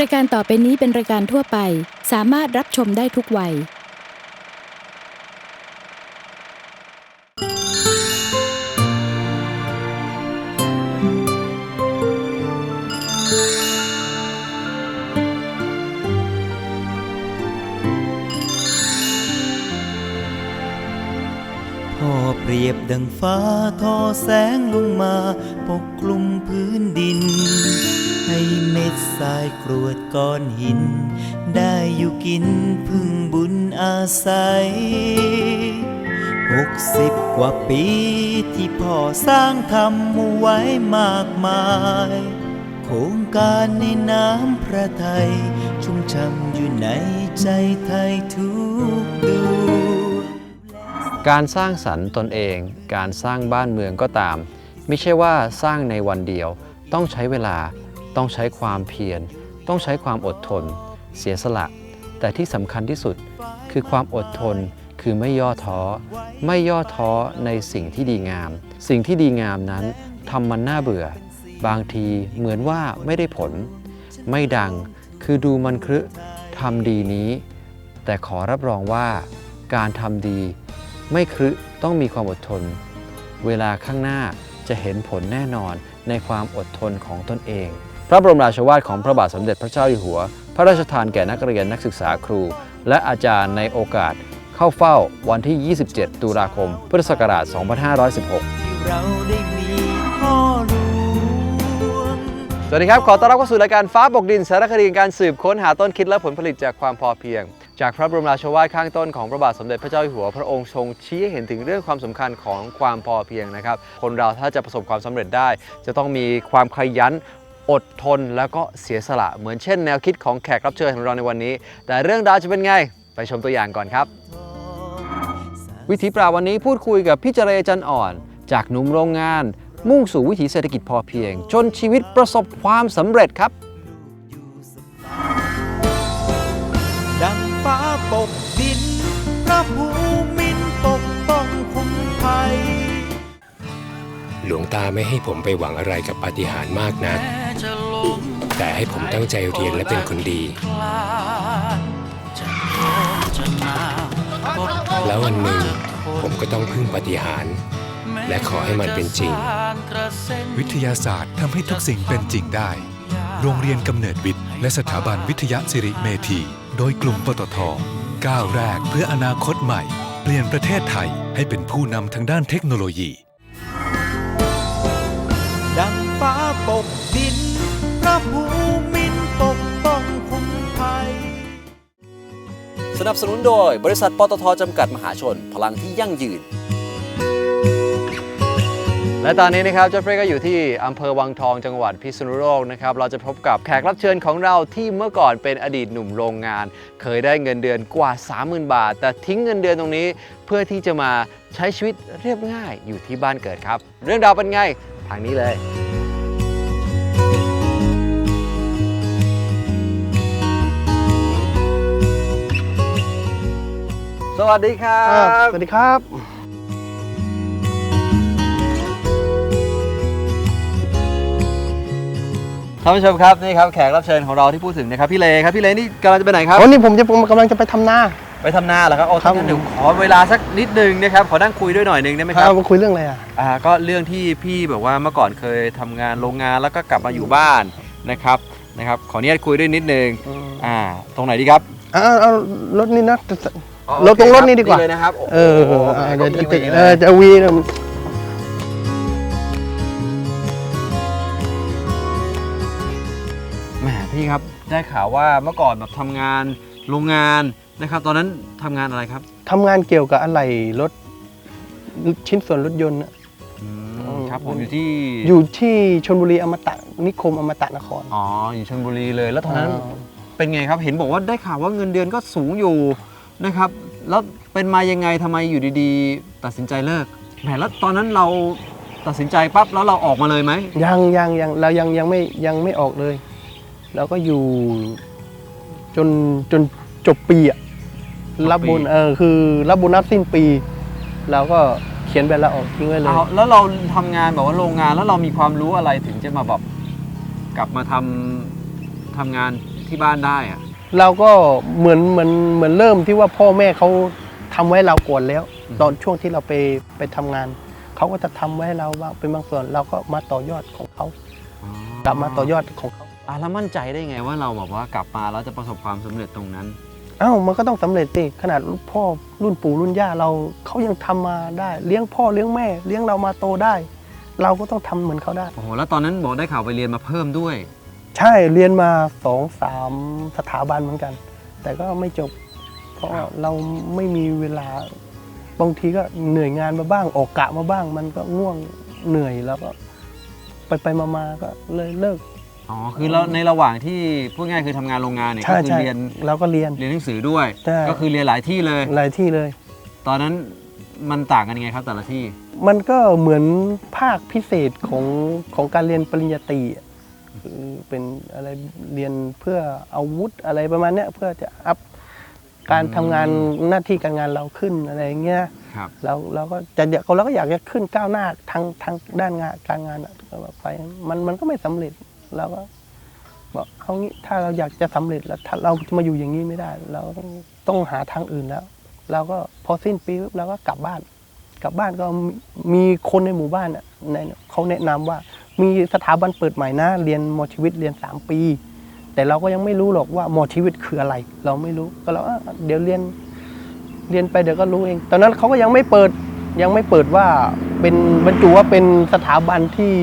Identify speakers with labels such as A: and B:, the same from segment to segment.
A: รายการต่อไปนี้เป็นรายการทั่วไป สามารถรับชมได้ทุกวัย
B: พ่อเปรียบดังฟ้าทอแสงลงมา ปกคลุมพื้นดิน ให้เม็ดทรายกรวด ก้อนหิน ได้อยู่กินพึ่งบุญอาศัยหกสิบกว่าปีที่พ่อสร้างทำเอาไว้มากมาย โครงการในน้ำพระไทย ชุ่มช่ำอยู่ในใจไทยทุกดวง
C: การสร้างสรรค์ตนเอง การสร้างบ้านเมืองก็ตาม ไม่ใช่ว่าสร้างในวันเดียว ต้องใช้เวลา ต้องใช้ความเพียร ต้องใช้ความอดทน เสียสละ แต่ที่สำคัญที่สุดคือความอดทนคือไม่ย่อท้อ ไม่ย่อท้อในสิ่งที่ดีงาม สิ่งที่ดีงามนั้นทำมันน่าเบื่อ บางทีเหมือนว่าไม่ได้ผล ไม่ดังคือดูมันครึทำดีนี้ แต่ขอรับรองว่าการทำดี ไม่ครึต้องมีความอดทน เวลาข้างหน้าจะเห็นผลแน่นอนในความอดทนของตนเอง พระบรมราชวาทของพระบาทสมเด็จพระเจ้าอยู่หัว พระราชทานแก่นักเรียนนักศึกษาครู และอาจารย์ในโอกาสเข้าเฝ้าวันที่ 27 ตุลาคม พุทธศักราช 2516
B: ที่เราได้มีพ่อหลวง
C: สวัสดีครับ ขอต้อนรับเข้าสู่รายการฟ้าบกดินสารคดีการสืบค้นหาต้นคิดและผลผลิตจากความพอเพียง จากพระบรมราโชวาทข้างต้นของพระบาทสมเด็จพระเจ้าอยู่หัว พระองค์ทรงชี้ให้เห็นถึงเรื่องความสำคัญของความพอเพียงนะครับ คนเราถ้าจะประสบความสำเร็จได้ จะต้องมีความขยัน อดทนแล้วก็เสียสละเหมือนเช่นแนวคิดของแขกรับเชิญของเราในวันนี้ แต่เรื่องราวจะเป็นไง ไปชมตัวอย่างก่อนครับ วิถีปราวันนี้พูดคุยกับพี่เจเรจันอ่อน จากหนุ่มโรงงาน มุ่งสู่วิถีเศรษฐกิจพอเพียง จนชีวิตประสบความสำเร็จครับ
B: ดังฟ้าปกดินพระภูมิ
D: หลวงตาไม่ให้ผมไปหวังอะไรกับปาฏิหาริย์มากนัก แต่ให้ผมตั้งใจเรียนและเป็นคนดี แล้ววันหนึ่งผมก็ต้องพึ่งปาฏิหาริย์และขอให้มันเป็นจริง
E: วิทยาศาสตร์ทำให้ทุกสิ่งเป็นจริงได้ โรงเรียนกำเนิดวิทย์ และสถาบันวิทยาสิริเมธี โดยกลุ่มปตทก้าวแรกเพื่ออนาคตใหม่ เปลี่ยนประเทศไทยให้เป็นผู้นำทางด้านเทคโนโลยี
B: ปกดินพระภูมินปกป้องคุ้มภัย
C: สนับสนุนโดยบริษัทปตทจำกัดมหาชน พลังที่ยั่งยืน และตอนนี้นะครับเจ้าเฟรก็อยู่ที่อำเภอวังทองจังหวัดพิษณุโลกนะครับ เราจะพบกับแขกรับเชิญของเราที่เมื่อก่อนเป็นอดีตหนุ่มโรงงาน เคยได้เงินเดือนกว่า 30,000 บาท แต่ทิ้งเงินเดือนตรงนี้เพื่อที่จะมาใช้ชีวิตเรียบง่ายอยู่ที่บ้านเกิดครับ เรื่องราวเป็นไงทางนี้เลย สวัสดีครั
F: อ่า
C: บ
F: สวัสดีครับ
C: ท่านผู้ชมครับนี่ครับแขกรับเชิญของเราที่พูดถึงนะครับพี่เลครับพี่เลนี่กำลังจะไปไหนครับ
F: วันนี้ผมจะผมกำลังจะไปทำนา
C: ไปทำนาเหรอครับโอ้
F: ครับ
C: ท่านเดี๋ยวขอเวลาสักนิดนึงนะครับขอนั่งคุยด้วยหน่อยนึงได้ไหม
F: ค
C: ค
F: รั
C: รั
F: บบมาคุยเรื่องอะไรอะ
C: อ่าก็เรื่องที่พี่แบบว่าเมื่อก่อนเคยทำงานโรงงานแล้วก็กลับมาอยู่บ้านนะครับนะครับขออนุญาตคุยด้วยนิดนึงอ่าตรงไหนดีครับ
F: เอาเอาเอารถนี่นะ
C: อ๋อ
F: รถตรง
C: โอเค
F: รถนี่ดีกว่า
C: เลยนะครับโโห
F: เออเออ
C: แหม
F: เดี๋ยว
C: ก็
F: จะ
C: มีไว้
F: เออจะวีนะ
C: แหมพี่ครับได้ข่าวว่าเมื่อก่อนแบบทำงานโรงงานนะครับ ตอนนั้นทำงานอะไรครับ
F: ทำงานเกี่ยวกับอะไรรถชิ้นส่วนรถยนต์น่ะ
C: อืม
F: อืม
C: ครับผมอยู่ที่
F: อยู่ที่ชลบุรีอมตะนิคมอมตะนคร
C: อ๋ออยู่ชลบุรีเลยแล้วตอนนั้น
F: อ่า
C: เป็นไงครับเห็นบอกว่าได้ข่าวว่าเงินเดือนก็สูงอยู่ นะครับ แล้วเป็นมายังไงทำไมอยู่ดีๆ ตัดสินใจเลิกแหมแล้วตอนนั้นเราตัดสินใจปั๊บแล้วเราออกมาเลยไหม
F: ยังยังยังเรายังยังไม่ยังไม่ออกเลย เราก็อยู่จนจนจบปีอะรับโบนเออคือรับโบนัสสิ้นปี เราก็เขียนใบลาออกทิ้งไว้เลย
C: เอาแล้วเราทำงานแบบว่าโรงงานแล้วเรามีความรู้อะไรถึงจะมาแบบกลับมาทำทำงานที่บ้านได้อะ
F: เราก็เหมือนเหมือนเหมือนเริ่มที่ว่าพ่อแม่เขาทำไว้เราก่อนแล้ว ตอนช่วงที่เราไปไปทำงาน เขาก็จะทำไว้ให้เราบ้างเป็นบางส่วนเราก็มาต่อยอดของเขากลับมาต่อยอดของเขา
C: อะแล้วมั่นใจได้ไงว่าเราแบบว่ากลับมาแล้วจะประสบความสำเร็จตรงนั้น
F: เอ้ามันก็ต้องสำเร็จสิขนาดรุ่นพ่อรุ่นปู่รุ่นย่าเราเขายังทำมาได้ เลี้ยงพ่อเลี้ยงแม่ เลี้ยงเรามาโตได้ เราก็ต้องทำเหมือนเขาได้
C: โอ้โหแล้วตอนนั้นบอกได้ข่าวไปเรียนมาเพิ่มด้วย
F: ใช่เรียนมาสองสามสถาบันเหมือนกัน แต่ก็ไม่จบ เพราะว่าเราไม่มีเวลาบางทีก็เหนื่อยงานมาบ้างออกกะมาบ้าง มันก็ง่วงเหนื่อยแล้วก็ไปไปๆมาๆก็เลยเลิก
C: อ๋อคือเราในระหว่างที่พูดง่ายคือทำงานโรงงานเนี่ย
F: ใช่
C: ก็คือ
F: ใช่
C: เรียน
F: เราก็เรียน
C: เรียนหนังสือด้วย
F: ใช่
C: ก็คือเรียนหลายที่เลย
F: หลายที่เลย
C: ตอนนั้นมันต่างกันยังไงครับแต่ละที่
F: มันก็เหมือนภาคพิเศษของของการเรียนปริญญาตรีอะ คือเป็นอะไรเรียนเพื่ออาวุธอะไรประมาณเนี้ยเพื่อจะอัพการทำงานหน้าที่การงานเราขึ้นอะไรอย่างเงี้ย
C: ครับ
F: เราเราก็จะเดี๋ยวเราก็อยากจะขึ้นก้าวหน้าทางทางด้านงานการงานอะก็แบบไปมันมันก็ไม่สำเร็จเราก็บอกเอางี้ถ้าเราอยากจะสำเร็จแล้วถ้าเราจะมาอยู่อย่างนี้ไม่ได้ เราต้องต้องหาทางอื่นแล้ว เราก็พอสิ้นปีปุ๊บเราก็กลับบ้าน กลับบ้านก็มีมีคนในหมู่บ้านน่ะในเขาแนะนำว่า มีสถาบันเปิดใหม่นะ เรียนมอชีวิตเรียน 3 ปี แต่เราก็ยังไม่รู้หรอกว่ามอชีวิตคืออะไร เราไม่รู้ก็เราเดี๋ยวเรียนเรียนไปเดี๋ยวก็รู้เอง ตอนนั้นเขาก็ยังไม่เปิดยังไม่เปิดว่าเป็นบรรจุว่าเป็นสถาบันที่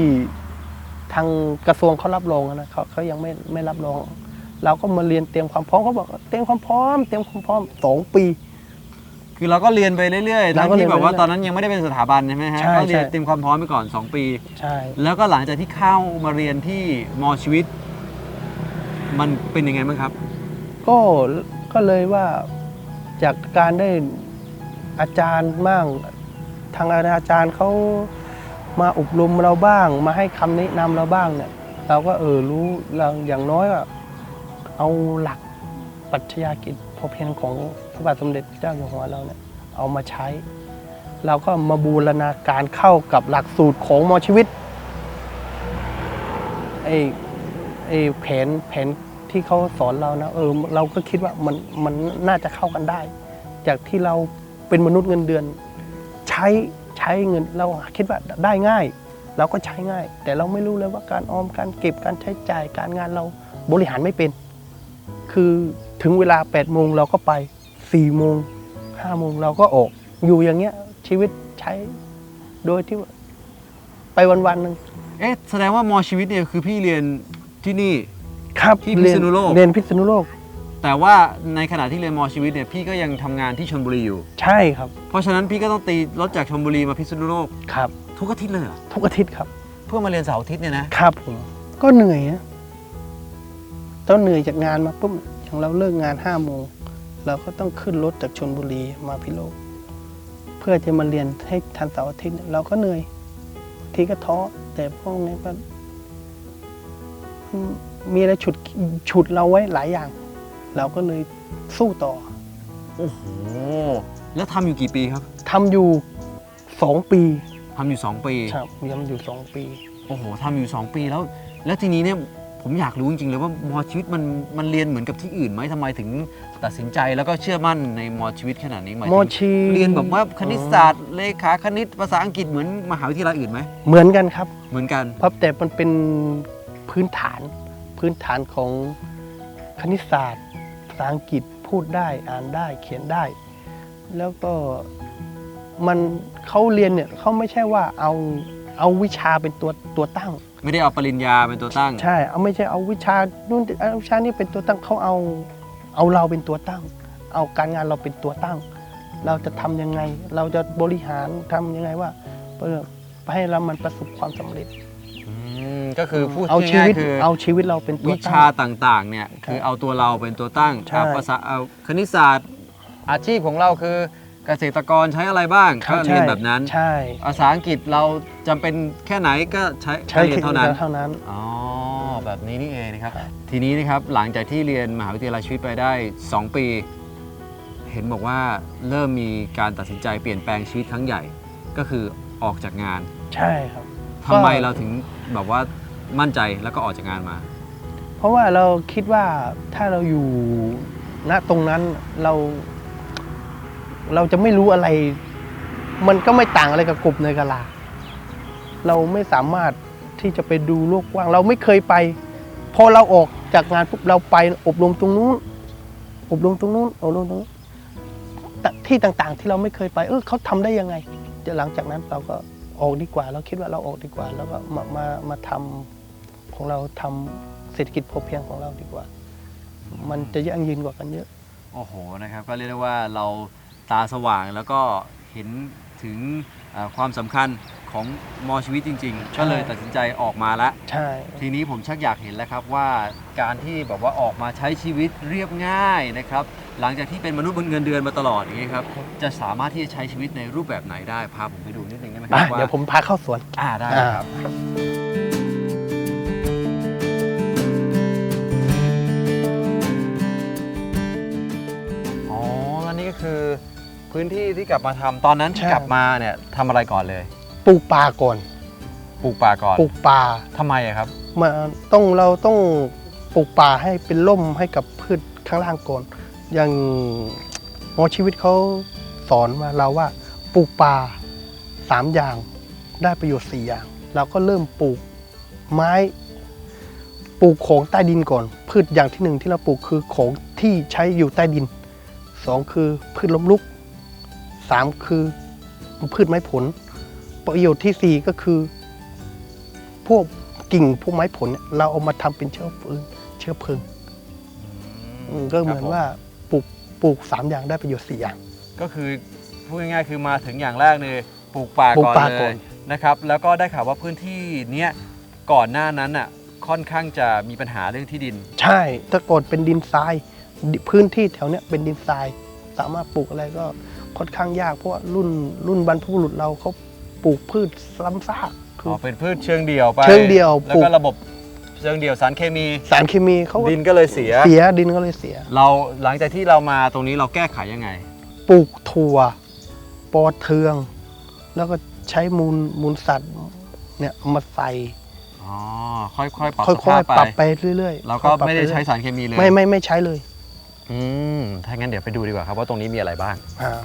F: ทางกระทรวงเขารับรองนะเขาเขายังไม่ไม่รับรอง เราก็มาเรียนเตรียมความพร้อมเขาบอกเตรียมความพร้อม เตรียมความพร้อมสองปี
C: คือเราก็เรียนไปเรื่อยๆ
F: เรา
C: ทั้ง
F: ก็เรีย
C: ที่
F: น
C: แบบว่า
F: ไปเรื่อยๆ
C: ตอนนั้นยังไม่ได้เป็นสถาบันใช่ไหมฮะ
F: ใช่
C: ก็เรียน
F: ใช่
C: เตรียมความพร้อมไปก่อน 2 ปี
F: ใช่
C: แล้วก็หลังจากที่เข้ามาเรียนที่มอชีวิต มันเป็นยังไงบ้างครับ
F: ก็ก็เลยว่าจากการได้อาจารย์บ้างทางอาจารย์เขามาอบรมเราบ้าง มาให้คำแนะนำเราบ้างเนี่ย เราก็เออรู้เราอย่างน้อยอะเอาหลักปรัชญากิจพ อเพียงของพระบาทสมเด็จพระเจ้าอยู่หัวเราเนี่ยเอามาใช้ เราก็มาบูรณาการเข้ากับหลักสูตรของมอชีวิตไอ้ไอ้แผนแผนที่เขาสอนเรานะเออเราก็คิดว่ามันมันน่าจะเข้ากันได้ จากที่เราเป็นมนุษย์เงินเดือน ใช้ใช้เงินเราคิดว่าได้ง่าย เราก็ใช้ง่าย แต่เราไม่รู้เลยว่าการออมการเก็บการใช้จ่ายการงานเราบริหารไม่เป็น คือ ถึงเวลา8ปดโมงเราก็ไป4ี่โมงห้าโมงเราก็ออก อยู่อย่างเงี้ยชีวิตใช้โดยที่ว่าไปวันๆหนึ่ง
C: เอ๊ะแสดงว่ามอชีวิตเนี่ยคือพี่เรียนที่นี่
F: ครับ
C: ที่พิษณุโลก
F: เรียนพิษณุโลก
C: แต่ว่าในขณะที่เรียนมอชีวิตเนี่ยพี่ก็ยังทำงานที่ชลบุรีอยู่
F: ใช่ครับ
C: เพราะฉะนั้นพี่ก็ต้องตีรถจากชลบุรีมาพิษณุโลก
F: ครับ
C: ทุกอาทิตย์เลยเหรอ
F: ทุกอาทิตย์ครับ
C: เพื่อมาเรียนเสาร์อาทิตย์เนี่ยนะครับ
F: ผมก็เหนื่อยนะตอนเหนื่อยจากงานมาปุ๊บ อย่างเราเลิกงานห้าโมงเราก็ต้องขึ้นรถจากชนบุรีมาพิโลก เพื่อจะมาเรียนให้ทันเสาร์อาทิตย์เราก็เหนื่อยทีก็ท้อแต่พวกนี้ก็อืมมีอะไรฉุดฉุดเราไว้หลายอย่าง เราก็เลยสู้ต่อ
C: โอ้โห แล้วทำอยู่กี่ปีครับ
F: ทำอยู่สองปี
C: ทำอยู่2ปี
F: ครับยังอยู่สองปี
C: โอ้โหทำอยู่2ปีแล้ว แล้วทีนี้เนี่ย ผมอยากรู้จริงๆเลยว่ามอชีวิตมันมันเรียนเหมือนกับที่อื่นไหมทำไมถึงตัดสินใจแล้วก็เชื่อมั่นในมอชีวิตขนาดนี้หมาย
F: ม
C: ถึ
F: องชี
C: เรียนแบบว่าคณิตศาสตร์เลขาคณิตภาษาอังกฤษเหมือนมหาวิทยาลัยอื่นไหม
F: เหมือนกันครับ
C: เหมือนกัน
F: เพราะแต่มันเป็นพื้นฐานพื้นฐานของคณิตศาสตร์ภาษาอังกฤษพูดได้อ่านได้เขียนได้ แล้วก็มันเขาเรียนเนี่ยเขาไม่ใช่ว่าเอาเอาวิชาเป็นตัวตัวตั้ง
C: ไม่ได้เอาปริญญาเป็นตัวตั้ง
F: ใช่ เอาไม่ใช่เอาวิชานู่นเอาวิชานี้เป็นตัวตั้งเขาเอาเอาเราเป็นตัวตั้ง เอาการงานเราเป็นตัวตั้ง เราจะทำยังไง เราจะบริหารทำยังไงว่าเพื่อให้เรามันประสบความสำเร็จ
C: อืมก็คือพูด
F: เอาชี
C: ง่าย
F: วิต
C: ๆคือ
F: เอาชีวิตเราเป็นตัว
C: วิ
F: ตั้
C: ชางต่างๆเนี่ยคือเอาตัวเราเป็นตัวตั้ง
F: ใช่
C: เอาภาษาเอาคณิตศาสตร์อาชีพของเราคือ เกษตรกรใช้อะไรบ้างก็เรียนแบบนั้น
F: ใช่
C: ภาษาอังกฤษเราจำเป็นแค่ไหนก็ใช้
F: ใช่
C: เรียนเท่านั้น
F: เท่านั้น
C: อ๋อแบบนี้นี่เองนะครับ
F: ครับ
C: ทีนี้นะครับหลังจากที่เรียนมหาวิทยาลัยชีวิตไปได้ 2 ปี เห็นบอกว่าเริ่มมีการตัดสินใจเปลี่ยนแปลงชีวิตครั้งใหญ่ก็คือออกจากงาน
F: ใช่ครับ
C: ทำไม
F: ก็
C: เราถึงแบบว่ามั่นใจแล้วก็ออกจากงานมา
F: พราะว่าเราคิดว่าถ้าเราอยู่ณตรงนั้นเรา เราจะไม่รู้อะไร มันก็ไม่ต่างอะไรกับกบในกะลา เราไม่สามารถที่จะไปดูโลกกว้าง เราไม่เคยไป พอเราออกจากงานปุ๊บเราไปอบรมตรงนู้น อบรมตรงนู้นอบรมตรงนู้นที่ต่างๆที่เราไม่เคยไป เออเขาทำได้ยังไงเดี๋ยวหลังจากนั้นเราก็ออกดีกว่า เราคิดว่าเราออกดีกว่า แล้วก็มามามาทำของเราทำเศรษฐกิจพอเพียงของเราดีกว่า มันจะยั่งยืนกว่ากันเยอะ
C: โอ้โหนะครับ ก็เรียกได้ว่าเรา ตาสว่างแล้วก็เห็นถึงเอ่อความสำคัญของมอชีวิตจริง ๆ ก็เลยตัดสินใจออกมาแล้ว
F: ใช่
C: ทีนี้ผมชักอยากเห็นแล้วครับว่าการที่แบบว่าออกมาใช้ชีวิตเรียบง่ายนะครับ หลังจากที่เป็นมนุษย์บนเงินเดือนมาตลอดอย่างนี้ครับจะสามารถที่จะใช้ชีวิตในรูปแบบไหนได้พาผมไปดูนิดนึงได้ไหมค
F: ไป
C: รับว่า
F: เดี๋ยวผมพาเข้าสวน
C: อ่าได้ครับ อ๋อ แล้วนี่ก็คือ พื้นที่ที่กลับมาทำตอนนั้นที่
F: ใช่
C: กลับมาเนี่ยทำอะไรก่อนเลย
F: ปลูกป่าก่อน
C: ปลูกป่าก่อน
F: ปลูกป่า
C: ทำไมอะครับ
F: มาต้องเราต้องปลูกป่าให้เป็นร่มให้กับพืชข้างล่างก่อน อย่างหมอชีวิตเขาสอนมาเราว่าปลูกป่าสามอย่างได้ประโยชน์สี่อย่าง เราก็เริ่มปลูกไม้ปลูกของใต้ดินก่อน พืชอย่างที่หนึ่งที่เราปลูกคือของที่ใช้อยู่ใต้ดินสองคือพืชล้มลุก สามคือพืชไม้ผล ประโยชน์ที่สี่ก็คือ พวกกิ่งพวกไม้ผลเนี่ยเราเอามาทำเป็นเชื้อเพลิงเชื้อเพลิงอืมก็เหมือนว่าปลูกปลูกสามอย่างได้ประโยชน์สี่อย่าง
C: ก็คือพูดง่ายๆคือมาถึงอย่างแรกเลยปลูกป่า
F: ปลูก
C: ก่อน
F: ป่า
C: เล
F: ก่อยน
C: นะครับแล้วก็ได้ข่าวว่าพื้นที่เนี้ยก่อนหน้านั้นอะค่อนข้างจะมีปัญหาเรื่องที่ดิน
F: ใช่แต่ก่อนเป็นดินทรายดิพื้นที่แถวเนี้ยเป็นดินทราย สามารถปลูกอะไรก็ ค่อนข้างยากเพราะว่ารุ่นรุ่นบรรพบุรุษเราเขาปลูกพืชซ้ำซากคื
C: อ๋
F: อ
C: อ เป็นพืชเชิงเดี่ยวไป
F: เชิงเดี่ยว
C: แล้ว
F: ปลู
C: ก็
F: ก
C: ระบบเชิงเดี่ยวสารเคมี
F: สารเคมีเขา
C: ดินก็เลยเสีย
F: เสียดินก็เลยเสีย
C: เราหลังจากที่เรามาตรงนี้เราแก้ไขยังไง
F: ปลูกถั่วปอเทือง แล้วก็ใช้มูลมูลสัตว์เนี่ยเอามาใส่
C: อ๋อ ค่อยๆ ปรับ
F: ค่
C: สภา
F: อ
C: พ
F: ยๆปรับ
C: ไป
F: ไปเรื่อยๆ
C: เราก็
F: ค่อยๆปรับ
C: ไม่ได้
F: ป
C: ใช้
F: เรื่อย
C: สารเคมีเลย
F: ไม่ไม่ไม่ใช้เลย
C: อืมถ้างั้นเดี๋ยวไปดูดีกว่าครับว่าตรงนี้มีอะไรบ้าง
F: อ่า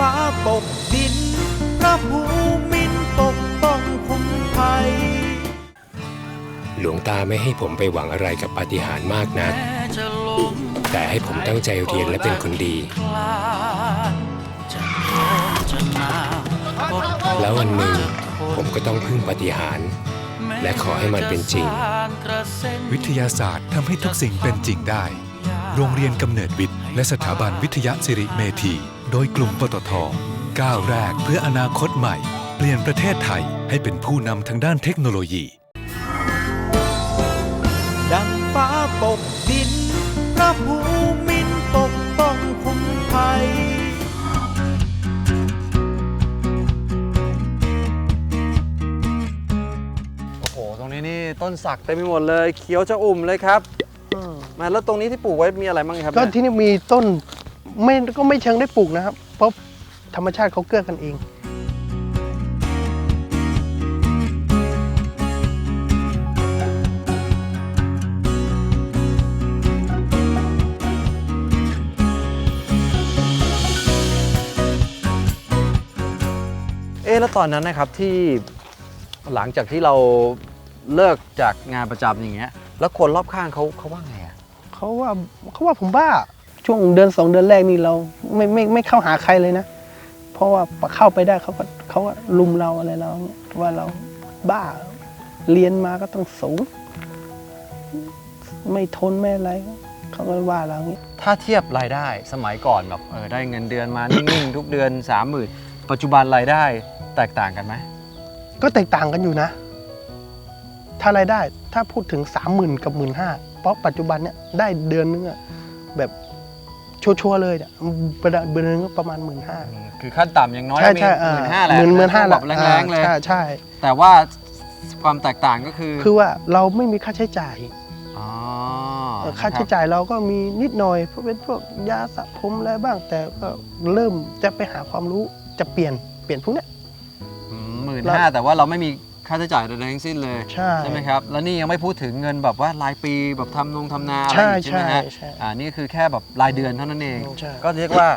B: ฟ้าปกดิน พระภูมินปกป้องคุ้มภัย
D: หลวงตาไม่ให้ผมไปหวังอะไรกับปาฏิหาริย์มากนัก แต่ให้ผมตั้งใจเรียนและเป็นคนดี แล้ววันหนึ่งผมก็ต้องพึ่งปาฏิหาริย์และขอให้มันเป็นจริง
E: วิทยาศาสตร์ทำให้ทุกสิ่งเป็นจริงได้ โรงเรียนกำเนิดวิทย์และสถาบันวิทยาสิริเมธี โดยกลุ่มปตทก้าวแรกเพื่ออนาคตใหม่ เปลี่ยนประเทศไทยให้เป็นผู้นำทางด้านเทคโนโลยี
B: ดังฟ้าปกดินพระภูมินปกป้องคุ้มภัย
C: โอ้โห ตรงนี้นี่ต้นสักเต็มไปหมดเลย เขียวจะอุ่มเลยครับ มาแล้วตรงนี้ที่ปลูกไว้มีอะไรบ้างครับ
F: ก็
C: เนี่ย
F: ที่นี่มีต้น ไม่ก็ไม่เชิงได้ปลูกนะครับ เพราะธรรมชาติเขาเกื้อกันเอง
C: เอ๊ะแล้วตอนนั้นนะครับที่หลังจากที่เราเลิกจากงานประจำอย่างเงี้ย แล้วคนรอบข้างเขาเขาว่าไงอะ
F: เขาว่าเขาว่าผมบ้า ช่วงเดือนสองเดือนแรกนี่เราไม่ไม่ไม่เข้าหาใครเลยนะ เพราะว่าเข้าไปได้เขาก็เขาก็ลุมเราอะไรเราเนี่ยว่าเราบ้าเรียนมาก็ต้องสูง ไม่ทนไม่อะไรเขาก็ว่าเราอย่างนี้
C: ถ้าเทียบรายได้สมัยก่อนแบบเออได้เงินเดือนมานิ่งๆ ทุกเดือน30,000ปัจจุบันรายได้แตกต่างกันไหม
F: ก็แตกต่างกันอยู่นะ ถ้ารายได้ถ้าพูดถึง3 0,000กับ1 5ื่นเพราะปัจจุบันเนี่ยได้เดือนนึงอะแบบ ชัวร์ๆเลยเนี่ยเดือนนึงก็ประมาณ1 5ื่นห้า
C: คือขั้นต่ำอย่างน้อย
F: ใช่
C: มี
F: ใช่
C: หมื่นห้าแหละ
F: หมื่นหมื่นห้า
C: แบบแรงๆเลย
F: ใช่ใช่
C: แต่ว่าความแตกต่างก็คือ
F: คือว่าเราไม่มีค่าใช้จ่าย
C: อ๋อ
F: เออค่าใช้จ่ายเราก็มีนิดหน่อยเพราะเป็นพวกยาสระผมอะไรบ้าง แต่ก็เริ่มจะไปหาความรู้จะเปลี่ยนเปลี่ยนพวกเนี้ย
C: หมื่น
F: เรา
C: ห้าแต่ว่าเราไม่มี ค่าใช้จ่ายใดๆทั้งสิ้นเลย
F: ใช่
C: ไหมครับ แล้วนี่ยังไม่พูดถึงเงินแบบว่ารายปีแบบทำนงทำนาอะไร
F: ใช่
C: อีกใช่ไหมฮะ
F: ใช่ใช่
C: อ่านี่คือแค่แบบรายเดือนเท่านั้นเอง
F: ใช่
C: ก็เรียกว่า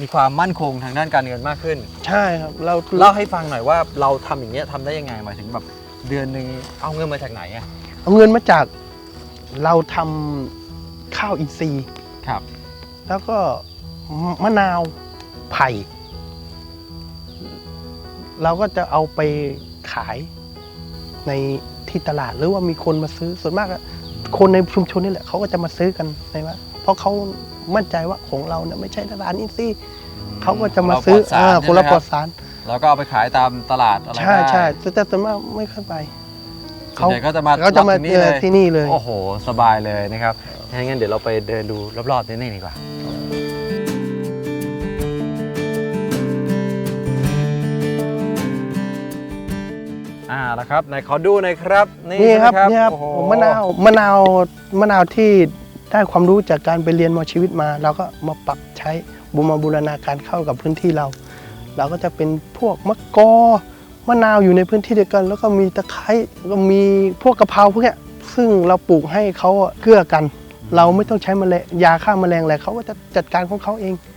C: มีความมั่นคงทางด้านการเงินมากขึ้น
F: ใช่ครับเรา
C: เล่าให้ฟังหน่อยว่าเราทำอย่างเงี้ยทำได้ยังไงหมายถึงแบบเดือนหนึ่งเอาเงินมาจากไหนอะ
F: เอาเงินมาจากเราทำข้าวอินทรีย์
C: ครับ
F: แล้วก็มมะนาวไผ่ เราก็จะเอาไป ขายในที่ตลาดหรือว่ามีคนมาซื้อส่วนมากอะคนในชุมชนนี่แหละเขาก็จะมาซื้อกันใช่ไหมเพราะเขามั่นใจว่าของเราเนี่ยไม่ใช่ตลาดอินทรีย์เขาก็จะมาซื้อ
C: เราปลอดสาร
F: อ่าคนละ
C: ใช่ไหม
F: ป
C: ค
F: ล
C: รั
F: อบดสาร
C: แล้วก็เอาไปขายตามตลาดอะไร
F: ใช่
C: ได้
F: ใช่แต่แต่ส่วนมากไม่ค่อยไป
C: ส่วนใหญ่ก็จะมา
F: เขาจะมา
C: รับถึงนี่
F: เจ
C: เล
F: อยที่นี่เลย
C: โอ้โห สบายเลยนะครับถ้างั้นเดี๋ยวเราไปเดินดูรอบๆนี่ดีกว่า อ่าแล้วครับไหนขอดูหน่อยครับ นี่
F: นี่ครับ
C: ใช่ไหม
F: นี่ครับ
C: โอ้โห
F: มะนาวมะนาวมะนาวที่ได้ความรู้จากการไปเรียนมอชีวิตมาเราก็มาปรับใช้บูมาบูรณาการเข้ากับพื้นที่เรา เราก็จะเป็นพวกมะกอมะนาวอยู่ในพื้นที่เดียวกัน แล้วก็มีตะไคร้แล้วก็มีพวกกะเพราพวกเนี้ยซึ่งเราปลูกให้เขาอะเกื้อกัน เราไม่ต้องใช้แมลงยาฆ่าแมลงอะไรเขาก็จะจัดการของเขาเอง
C: อ๋อ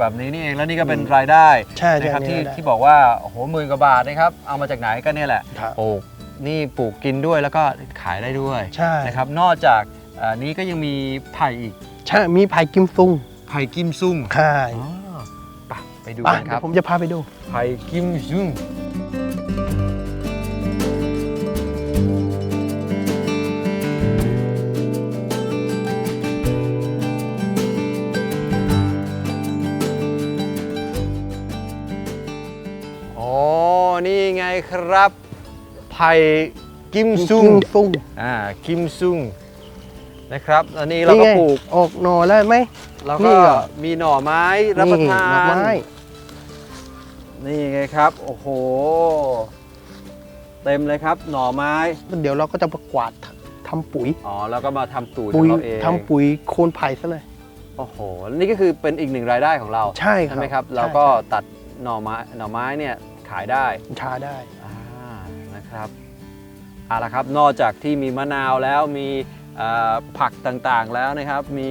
C: แบบนี้นี่เองแล้วนี่ก็เป็นรายได้
F: ใช่ใช่
C: นะครับที่
F: นี่รายได้
C: ที่บอกว่าโอ้โหหมื่นกว่าบาทนะครับเอามาจากไหนก็เนี่ยแหละ
F: ครับ
C: ปลูกนี่ปลูกกินด้วยแล้วก็ขายได้ด้วย
F: ใช่
C: นะครับนอกจากเอ่อนี้ก็ยังมีไผ่อีก
F: ใช่มีไผ่กิมซุง
C: ไผ่กิมซุง
F: ใช่
C: อ๋อไปไปดู
F: ไป
C: กันค
F: เดี๋
C: รั
F: ย
C: บ
F: วผมจะพาไปดู
C: ไผ่กิมซุง นี่ไงครับไผ่กิมซุง
F: กิมซุง
C: อ่ากิมซุงนะครับอันนี้เราก็
F: นี่ไง
C: ปลูก
F: ออกหน่อแล้วไหม
C: แล้ว
F: นี่
C: ก็
F: เหรอ
C: มีหน่อไม้รับประทา
F: นี่ดอก
C: น
F: ไม้
C: นี่ไงครับ โอ้โห เต็มเลยครับหน่อไม้
F: เดี๋ยวเราก็จะประกวาดทำปุ๋ย
C: อ๋อแล้วก็มาทำตูดข
F: ปุ๋
C: อยงเราเอง
F: ทำปุ๋ยโคนไผ่ซะเลย
C: โอ้โห นี่ก็คือเป็นอีกหนึ่งรายได้ของเรา
F: ใช่ครับ
C: ไหมครับ
F: ใช่
C: เราก็ตัดหน่อไม้หน่อไม้เนี่ย ขายได้
F: ชาได้
C: อ่านะครับเอาละครับนอกจากที่มีมะนาวแล้วมีเอ่อผักต่างๆแล้วนะครับ มี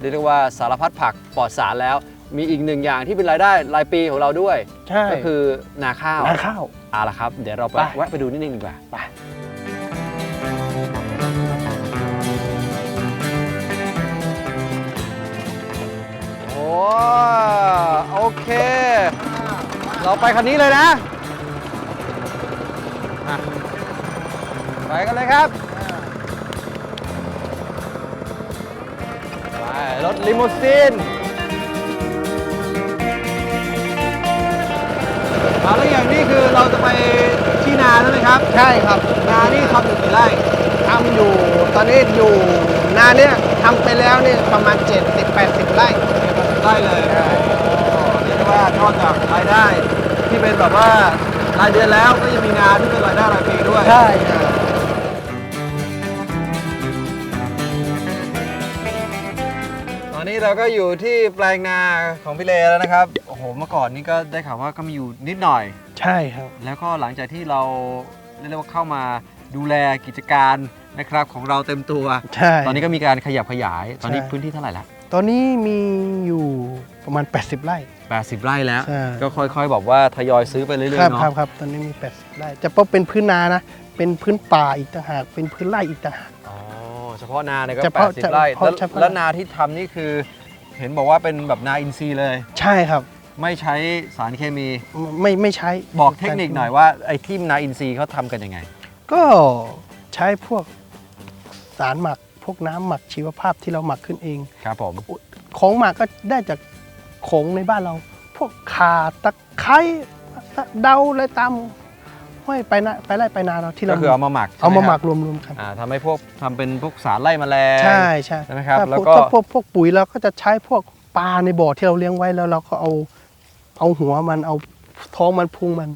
C: เรียกได้ว่าสารพัดผักปลอดสารแล้ว มีอีกหนึ่งอย่างที่เป็นรายได้รายปีของเราด้วย
F: ใช่
C: ก็คือนาข้าว
F: นาข้าว
C: เอาละครับ เดี๋ยวเราไป
F: ไป
C: แวะไปดูนิดนึงดีกว่า
F: ไป
C: โอ้โอเค เราไปคันนี้เลยนะอะไปกันเลยครับไปรถลิมูซีนเอาแล้วอย่างนี้คือเราจะไปที่นาใช่ไหมครับ
F: ใช่ครับ
C: นานี่ทำอยู่กี่ไร่
F: ทำอยู่ตอนนี้อยู่นาเนี่ยทำไปแล้วเนี่ยประมาณ 70-80 ไร่
C: ได้เลยเรียกได้ว่านอกจากรายได้ ที่เป็นแบบว่ารายเดือนแล้วก็ยังมีงานที่เป็นรายได้รายปีด้วย
F: ใช่ครับ
C: ตอนนี้เราก็อยู่ที่แปลงนาของพี่เลแล้วนะครับ โอ้โห เมื่อก่อนนี้ก็ได้ข่าวว่าก็มีอยู่นิดหน่อย
F: ใช่ครับ
C: แล้วก็หลังจากที่เราเรียกได้ว่าเข้ามาดูแลกิจการนะครับของเราเต็มตัว
F: ใช่
C: ตอนนี้ก็มีการขยับขยาย ตอนนี้
F: ใช่
C: พื้นที่เท่าไหร่ละ
F: ตอนนี้มีอยู่ประมาณ 80 ไร่
C: 80 ไร่แล้ว
F: ใช่
C: ก็ค่อยๆ บอกว่าทยอยซื้อไปเรื่อย
F: ครับ
C: ๆเนาะ
F: ครับครับตอนนี้มี 80ไร่จะเพราะเป็นพื้นนานะ เป็นพื้นป่าอีกต่างหาก เป็นพื้นไร่อีกต่างหาก
C: อ๋อเฉพาะนาเนี่ยก็
F: เฉพาะ
C: 80 ไร่
F: เฉพาะ
C: แล้ว
F: เฉพาะ
C: แล้วนาที่ทำนี่คือ เห็นบอกว่าเป็นแบบนาอินทรีย์เลย
F: ใช่ครับ
C: ไม่ใช้สารเคมี
F: ไม่ไม่ใช้
C: บอกเทคนิคหน่อยว่าไอ้ที่นาอินทรีย์เขาทำกันยังไง
F: ก็ใช้พวกสารหมัก พวกน้ำหมักชีวภาพที่เราหมักขึ้นเอง
C: ครับผม
F: ของหมักก็ได้จาก ของในบ้านเรา พวกข่าตะไคร้เดาอะไรตามห้อยไปนะไปไล่ไปนาเราที่
C: ก็
F: เรา
C: คือเอามาหมัก
F: เอามาหมัก
C: ใช่ไร
F: วมๆกัน
C: ครับอ่าทำให้พวกทำเป็นพวกสารไล่แมลง
F: ใช่ใช่
C: ใช่ไหมครับ
F: ถ้า
C: แล้วก็
F: ถ้าพวกพวกปุ๋ยเราก็จะใช้พวกปลาในบ่อที่เราเลี้ยงไว้แล้วเราก็เอาเอาหัวมันเอาท้องมันพุงมัน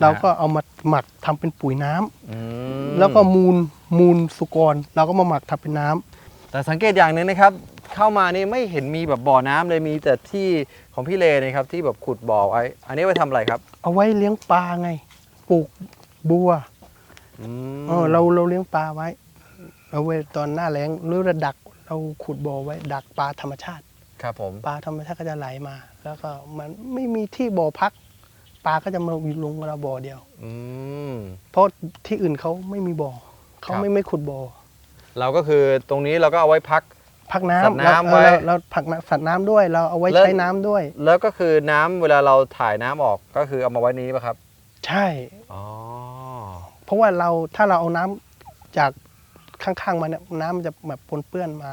F: เราก็เอามาหมักทำเป็นปุ๋ยน้ำ
C: อืม
F: แล้วก็มูลมูลสุกรเราก็มาหมักทำเป็นน้ำ
C: แต่สังเกตอย่างหนึ่งนะครับ เข้ามานี่ไม่เห็นมีแบบบ่อน้ำเลยมีแต่ที่ของพี่เลนะครับที่แบบขุดบ่อไว้อันนี้ไว้ทำอะไรครับ
F: เอาไว้เลี้ยงปลาไงปลูกบัว
C: อืม
F: เออเราเราเลี้ยงปลาไว้เอาไว้ตอนหน้าแล้งหรือเราดักเราขุดบ่อไว้ ดักปลาธรรมชาติ
C: ครับผม
F: ปลาธรรมชาติก็จะไหลมา แล้วก็มันไม่มีที่บ่อพัก ปลาก็จะมาลงกับเราบ่อเดียว
C: อืม
F: เพราะที่อื่นเขาไม่มีบ่อเขา
C: ครับ
F: ไม่ไม่ขุดบ่อ
C: เราก็คือตรงนี้เราก็เอาไว้พัก
F: พักน้ำ
C: สัตว์น้ำ
F: เรา
C: ไว้
F: เราเราผักน้ำสัตว์น้ำด้วย เราเอาไว้
C: แล้ว
F: ใช้น้ำด้วย
C: แล้วก็คือน้ำเวลาเราถ่ายน้ำออกก็คือเอามาไว้นี้ป่ะครับ
F: ใช่
C: อ๋อ
F: เพราะว่าเราถ้าเราเอาน้ำจากข้างๆมาเนี่ยน้ำมันจะแบบปนเปื้อนมา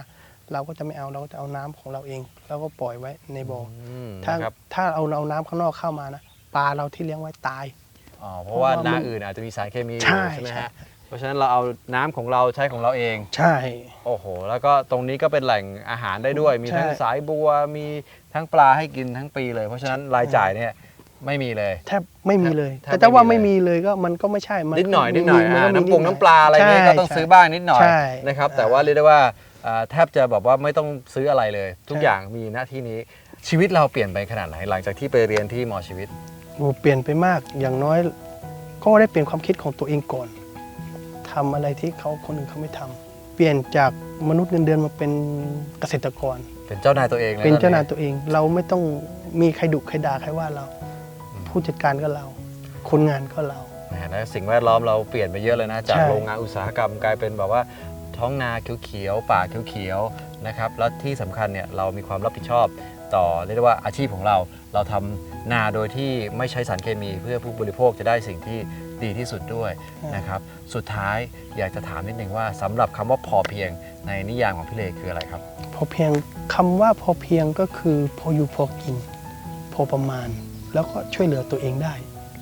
F: เราก็จะไม่เอาเราก็จะเอาน้ำของเราเอง แล้วก็ปล่อยไว้ในบ่ออ
C: อืม
F: ถ้า
C: นะครับ
F: ถ้าเอาเอาน้ำข้างนอกเข้ามานะปลาเราที่เลี้ยงไว้ตาย
C: อ๋อเพราะว่า
F: เพราะว่า
C: นา
F: มัน
C: อื่นอาจจะมีสารเคมีอ
F: ใช่
C: ยู่ใช่ไหม
F: ใช่
C: ฮะเพ ราะฉะนั้นเราเอาน้ำของเราใช้ของเราเอง
F: ใช่
C: โอ้โห แล้วก็ตรงนี้ก็เป็นแหล่งอาหารได้ด้วย มีทั้ง
F: ใช่
C: สายบัว มีทั้งปลาให้กินทั้งปีเลย เพราะฉะนั้นรายจ่ายเนี่ยไม่มีเลย
F: แทบไม่มีเลย
C: แทบ
F: แต่ถ้าว่า
C: ไม่
F: ไม่
C: มี
F: มี
C: เลย
F: เลยก็มันก็ไม่ใช่มั
C: นิดหน่อย
F: ก็
C: นิดหน่อย
F: มี
C: อ่า
F: มัก็มี
C: น้ำปรุง
F: ดหอย
C: น้ำปลาอะไรเงี้ย
F: ใช่
C: ก็ต้อง
F: ใช่
C: ซื้อบ้างนิดหน่อย
F: ใช่
C: นะครับ
F: อ่า
C: แต่ว่าเรียกได้ว่าอ่าแทบจะแบบว่าไม่ต้องซื้ออะไรเลย ทุก
F: ใช่
C: อย่างมีหน้าที่นี้ชีวิตเราเปลี่ยนไปขนาดไหนหลังจากที่ไปเรียนที่มอชีวิต
F: โอ้เปลี่ยนไปมากอย่างน้อย ก็ได้เปลี่ยนความคิดของตัวเองก่อน ทำอะไรที่เขาคนอื่นเขาไม่ทำเปลี่ยนจากมนุษย์เงินเดือนมาเป็นเกษตรกร
C: เป็นเจ้านายตัวเองเลย
F: เป็นเจ้า
C: ตอ
F: นายตัวเอง เราไม่ต้องมีใครดุใครด่าใครว่าเรา ผู้จัดการก็เรา คนงานก็เรา
C: แหมแล้วสิ่งแวดล้อมเราเปลี่ยนไปเยอะเลยนะ จาก
F: ใช่
C: โรงงานอุตสาหกรรมกลายเป็นแบบว่าท้องนาเขียวๆป่าเขียวๆนะครับแล้วที่สำคัญเนี่ยเรามีความรับผิดชอบต่อเรียกได้ว่าอาชีพของเรา เราทำนาโดยที่ไม่ใช้สารเคมี เพื่อผู้บริโภคจะได้สิ่งที่ดีที่สุดด้วยนะครับ สุดท้ายอยากจะถามนิดนึงว่าสำหรับคำว่าพอเพียงในนิยามของพี่เลคืออะไรครับ
F: พอเพียงคำว่าพอเพียงก็คือพออยู่พอกิน พอประมาณ แล้วก็ช่วยเหลือตัวเองได้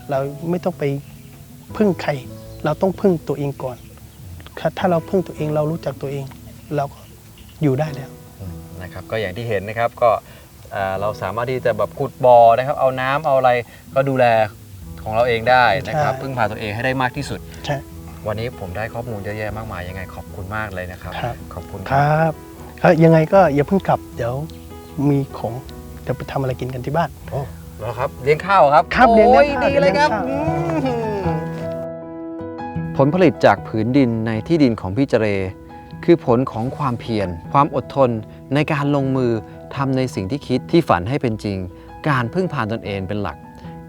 F: เราไม่ต้องไปพึ่งใคร เราต้องพึ่งตัวเองก่อนถ้าถ้าเราพึ่งตัวเองเรารู้จักตัวเอง เราก็อยู่ได้แล้ว
C: นะครับก็อย่างที่เห็นนะครับก็เอ่อเราสามารถที่จะแบบขุดบ่อนะครับ เอาน้ำเอาอะไรก็ดูแลของเราเองได้นะครับ
F: ใช่
C: พึ่งพาตัวเองให้ได้มากที่สุด
F: ใช่
C: วันนี้ผมได้ข้อมูลเยอะแยะมากมายยังไงขอบคุณมากเลยนะครับ
F: ครับ
C: ขอบคุณ
F: ค
C: ครับ
F: รับก็ยังไงก็อย่าเพิ่งกลับ เดี๋ยวมีของเดี๋ยวไปทำอะไรกินกันที่บ้าน
C: แล้วครับเลี้ยงข้าวครับ
F: ครับเลี้ยง
C: โอ้ย
F: ข้าว
C: ดีเลยครับ
F: เลี้ยงข้าว
C: ผลผลิตจากผืนดินในที่ดินของพี่เจเร คือผลของความเพียรความอดทนในการลงมือทำในสิ่งที่คิดที่ฝันให้เป็นจริง การพึ่งพาตนเองเป็นหลัก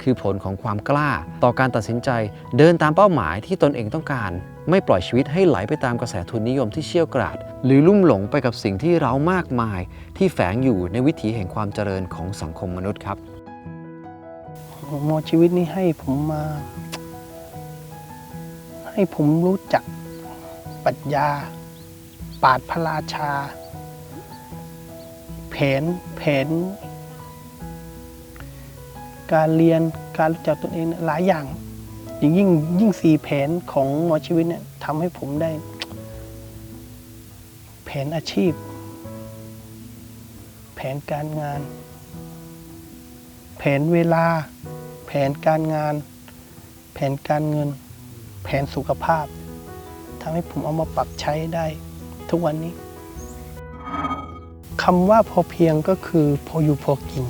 C: คือผลของความกล้า ต่อการตัดสินใจ เดินตามเป้าหมายที่ตนเองต้องการ ไม่ปล่อยชีวิตให้ไหลไปตามกระแสทุนนิยมที่เชี่ยวกราด หรือลุ่มหลงไปกับสิ่งที่เรามากมาย ที่แฝงอยู่ในวิถีแห่งความเจริญของสังคมมนุษย์ครับ
F: มอชีวิตนี้ให้ผมมา ให้ผมรู้จักปรัชญา ปาดพระราชา แผนแผน การเรียนการรู้จักตนเองหลายอย่างยิ่งยิ่งยิ่งสี่แผนของหมอชีวิตเนี่ยทำให้ผมได้ แผนอาชีพ แผนการงาน แผนเวลา แผนการงาน แผนการเงิน แผนสุขภาพทำให้ผมเอามาปรับใช้ได้ทุกวันนี้คำว่าพอเพียงก็คือพออยู่พอกิน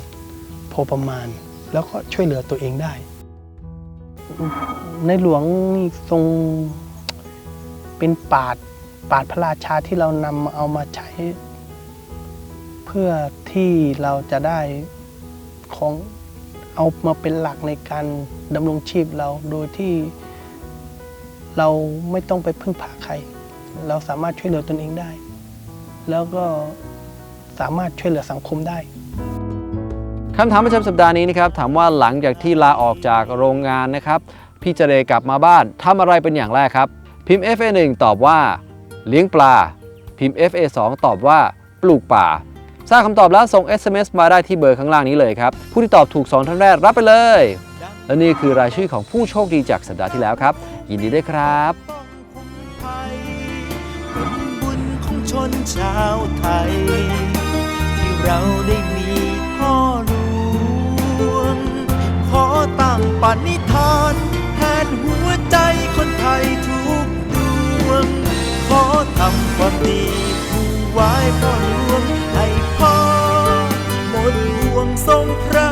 F: พอประมาณ แล้วก็ช่วยเหลือตัวเองได้ ในหลวงนี่ทรงเป็นปาดปาดพระราชาที่เรานำเอามาใช้ เพื่อที่เราจะได้ของเอามาเป็นหลักในการดำรงชีพเราโดยที่เราไม่ต้องไปพึ่งพาใคร เราสามารถช่วยเหลือตนเองได้ แล้วก็สามารถช่วยเหลือสังคมได้
C: คำถามประจำสัปดาห์นี้นะครับถามว่าหลังจากที่ลาออกจากโรงงานนะครับ พี่เจเรกลับมาบ้านทำอะไรเป็นอย่างแรกครับ พิมพ์ FA1 ตอบว่า เลี้ยงปลา พิมพ์ FA2 ตอบว่า ปลูกป่าทราบคำตอบแล้วส่ง SMS มาได้ที่เบอร์ข้างล่างนี้เลยครับ ผู้ที่ตอบถูก2ท่านแรกรับไปเลย และนี่คือรายชื่อของผู้โชคดีจากสัปดาห์ที่แล้วครับ ยินดีด้วยครับ
B: บุญของชนชาวไทย ที่เราได้มีพ่อ ขอตั้งปณิธานแทนหัวใจคนไทยทุกดวง ขอทำความดีผู้ไว้พ่อหลวงให้พ่อหมดห่วงทรงพระ